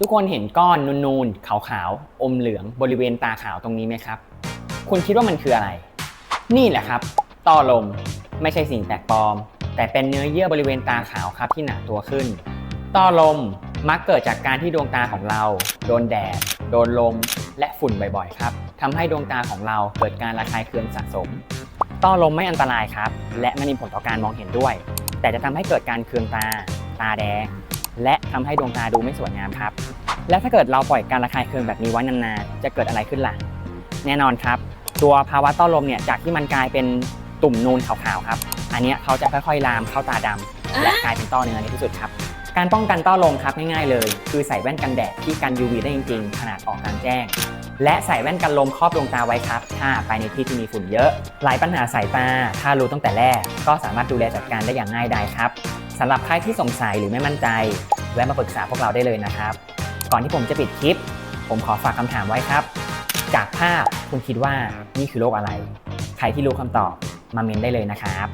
ทุกคนเห็นก้อนนูนๆ ขาวๆ อมเหลืองบริเวณตาขาวตรงนี้ไหมครับ คุณคิดว่ามันคืออะไร นี่แหละครับ ต้อลม ไม่ใช่สิ่งแปลกปลอม แต่เป็นเนื้อเยื่อบริเวณตาขาวครับที่หนาตัวขึ้น ต้อลมมักเกิดจากการที่ดวงตาของเรา โดนแดด โดนลม และฝุ่นบ่อยๆ ครับทำให้ดวงตาของเราเกิดการระคายเคืองสะสม ต้อลมไม่อันตรายครับ และไม่มีผลต่อการมองเห็นด้วย แต่จะทำให้เกิดการเคืองตา ตาแดง และทำให้ดวงตาดูไม่สวยงามครับ และถ้าเกิดเราปล่อยการระคายเคืองแบบนี้ไว้นานๆจะเกิดอะไรขึ้นล่ะแน่นอนครับ ตัวภาวะต้อลมเนี่ยจากที่มันกลายเป็นตุ่มนูนขาวๆครับ อันนี้เขาจะค่อยๆลามเข้าตาดำและกลายเป็นต้อเนื้อในที่สุดครับ การป้องกันต้อลมครับง่ายๆเลย คือใส่แว่นกันแดดที่กัน UV ได้จริงๆ ขนาดออกกลางแจ้ง และใส่แว่นกันลมครอบดวงตาไว้ครับ ถ้าไปในที่ที่มีฝุ่นเยอะ หลายปัญหาสายตา ถ้ารู้ตั้งแต่แรก ก็สามารถดูแลจัดการได้อย่างง่ายดายครับสำหรับใครที่สงสัยหรือไม่มั่นใจ แวะมาปรึกษาพวกเราได้เลยนะครับ ก่อนที่ผมจะปิดคลิป ผมขอฝากคำถามไว้ครับ จากภาพคุณคิดว่านี่คือโรคอะไร ใครที่รู้คำตอบมาเมนได้เลยนะครับ